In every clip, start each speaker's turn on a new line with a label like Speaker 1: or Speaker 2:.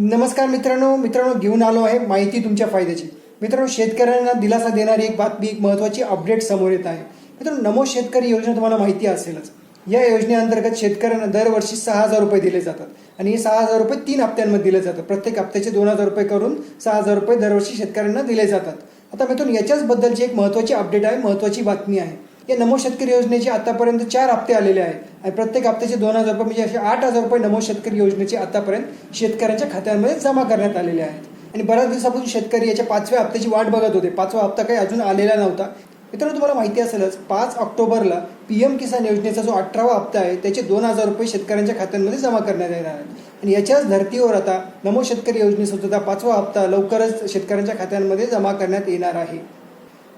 Speaker 1: नमस्कार मित्रांनो मित्रांनो घेऊन आलो आहे माहिती तुमच्या फायद्याची. मित्रांनो शेतकऱ्यांना दिलासा देणारी एक बातमी एक महत्त्वाची अपडेट समोर येत आहे. मित्रांनो नमो शेतकरी योजना तुम्हाला माहिती असेलच. या योजनेअंतर्गत शेतकऱ्यांना दरवर्षी सहा हजार रुपये दिले जातात आणि हे सहा हजार रुपये तीन हप्त्यांमध्ये दिले जातात. प्रत्येक हप्त्याचे दोन हजार रुपये करून सहा हजार रुपये दरवर्षी शेतकऱ्यांना दिले जातात. आता मित्रांनो याच्याच बद्दलची एक महत्त्वाची अपडेट आहे महत्त्वाची बातमी आहे. या नमो शेतकरी योजनेचे आतापर्यंत चार हप्ते आलेले आहेत. आणि प्रत्येक हप्त्याचे दोन हजार रुपये म्हणजे असे आठ हजार रुपये नमो शेतकरी योजनेचे आतापर्यंत शेतकऱ्यांच्या खात्यांमध्ये जमा करण्यात आलेले आहेत. आणि बऱ्याच दिवसापासून शेतकरी याच्या पाचव्या हप्त्याची वाट बघत होते. पाचवा हप्ता काही अजून आलेला नव्हता. मित्रांनो तुम्हाला माहिती असेलच पाच ऑक्टोबरला पी एम किसान योजनेचा जो अठरावा हप्ता आहे त्याचे दोन हजार रुपये शेतकऱ्यांच्या खात्यांमध्ये जमा करण्यात येणार आहेत. आणि याच्याच धर्तीवर आता नमो शेतकरी योजनेसुद्धा पाचवा हप्ता लवकरच शेतकऱ्यांच्या खात्यांमध्ये जमा करण्यात येणार आहे.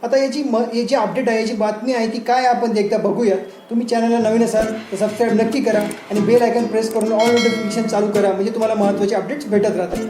Speaker 1: आता याची म याची अपडेट आहे याची बातमी आहे ती काय आपण एकदा बघूयात. तुम्ही चॅनलला नवीन असाल तर सबस्क्राईब नक्की करा आणि बेल आयकन प्रेस करून ऑल नोटिफिकेशन चालू करा. म्हणजे तुम्हाला महत्त्वाचे अपडेट्स भेटत राहतात.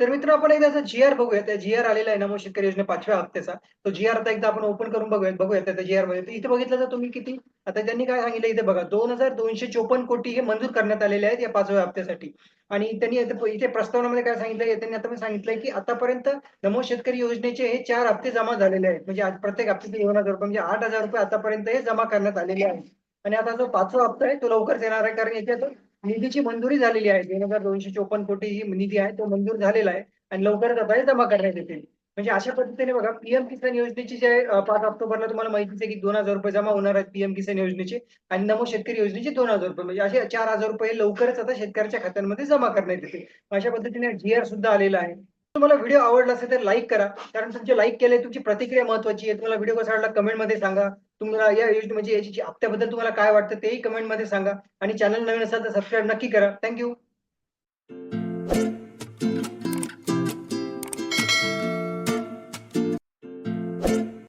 Speaker 1: तर मित्र आपण एकदा त्याचा जी आर बघूया त्या जी आर आलेला आहे नमो शेतकरी पाचव्या हप्त्याचा. तो जी आर आता एकदा आपण ओपन करून बघूयात. बघूयात त्याचा जी आरमध्ये. इथे बघितलं तर तुम्ही किती? आता त्यांनी काय सांगितलं इथे बघा दोन हजार दोनशे चोपन्न कोटी हे मंजूर करण्यात आलेले आहेत या पाचव्या हप्त्यासाठी. आणि त्यांनी इथे प्रस्तावनामध्ये काय सांगितलंय त्यांनी आता मी सांगितलंय की आतापर्यंत नमो शेतकरी योजनेचे हे चार हप्ते जमा झालेले आहेत. म्हणजे प्रत्येक हप्त्याचे दोन हजार रुपये म्हणजे आठ हजार रुपये आतापर्यंत हे जमा करण्यात आलेले आहेत. आणि आता जो पाचवा हप्ता आहे तो लवकरच येणार आहे. कारण याच्यात निधीची मंजुरी झालेली आहे दोन हजार दोनशे चोपन्न कोटी ही निधी आहे तो मंजूर झालेला आहे आणि लवकरच आता जमा करण्यात येतील. म्हणजे अशा पद्धतीने बघा पीएम किसान योजनेची जे पाच ऑक्टोबरला तुम्हाला माहितीच आहे की दोन हजार रुपये जमा होणार आहेत पीएम किसान योजनेचे आणि नमो शेतकरी योजनेचे दोन हजार रुपये. म्हणजे असे चार हजार रुपये लवकरच आता शेतकऱ्याच्या खात्यांमध्ये जमा करण्यात येतील. अशा पद्धतीने जी आर सुद्धा आलेला आहे. तुम्हाला व्हिडिओ आवडला असेल तर लाईक करा. कारण तुमचे लाईक केले तुमची प्रतिक्रिया महत्वाची आहे. तुम्हाला व्हिडिओ कसा आवडला कमेंटमध्ये सांगा. तुम्हाला या योजने म्हणजे याची हप्त्याबद्दल तुम्हाला काय वाटतं तेही कमेंटमध्ये सांगा. आणि चॅनल नवीन असाल तर सबस्क्राईब नक्की करा. थँक्यू